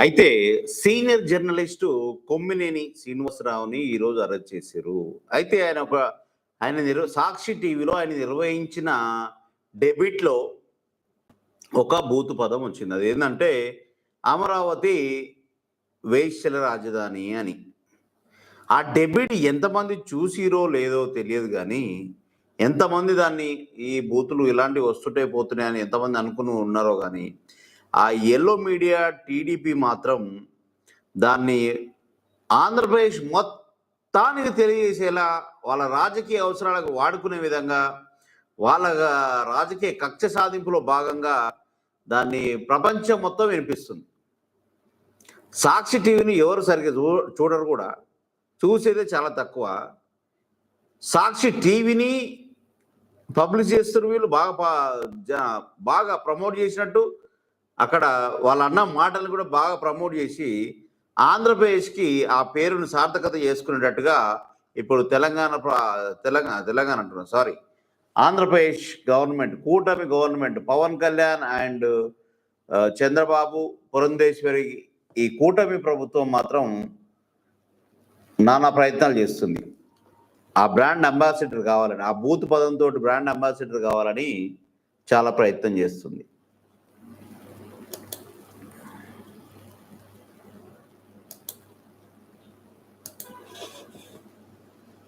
అయితే senior journalist Kommineni శ్రీనివాసరావుని ఈరోజు arrest చేశారు. అయితే ఆయన ఒక ఆయన నిర్వ సాక్షి టీవీలో ఆయన నిర్వహించిన డెబిట్లో ఒక బూతు పదం వచ్చింది. అది ఏంటంటే అమరావతి వేశ్యల రాజధాని అని. ఆ డెబిట్ ఎంతమంది చూసిరో లేదో తెలియదు కానీ ఎంతమంది దాన్ని ఈ బూతులు ఇలాంటివి వస్తుంటే పోతున్నాయని ఎంతమంది అనుకుని ఉన్నారో కానీ ఆ ఎల్లో మీడియా టీడీపీ మాత్రం దాన్ని ఆంధ్రప్రదేశ్ మొత్తానికి తెలియజేసేలా వాళ్ళ రాజకీయ అవసరాలకు వాడుకునే విధంగా వాళ్ళ రాజకీయ కక్ష సాధింపులో భాగంగా దాన్ని ప్రపంచం మొత్తం వినిపిస్తుంది. సాక్షి టీవీని ఎవరు సరిగ్గా చూ చూడరు కూడా. చూసేదే చాలా తక్కువ. సాక్షి టీవీని పబ్లిష్ చేస్తున్న వీళ్ళు బాగా పా- జ- బాగా ప్రమోట్ చేసినట్టు అక్కడ వాళ్ళ అన్న మాటలు కూడా బాగా ప్రమోట్ చేసి ఆంధ్రప్రదేశ్కి ఆ పేరును సార్థకత చేసుకునేటట్టుగా ఇప్పుడు తెలంగాణ తెలంగాణ తెలంగాణ అంటున్నా సారీ ఆంధ్రప్రదేశ్ గవర్నమెంట్ కూటమి గవర్నమెంట్ పవన్ కళ్యాణ్ అండ్ చంద్రబాబు పురంధేశ్వరి ఈ కూటమి ప్రభుత్వం మాత్రం నానా ప్రయత్నాలు చేస్తుంది. ఆ బ్రాండ్ అంబాసిడర్ కావాలని ఆ బూత్ పదంతో బ్రాండ్ అంబాసిడర్ కావాలని చాలా ప్రయత్నం చేస్తుంది.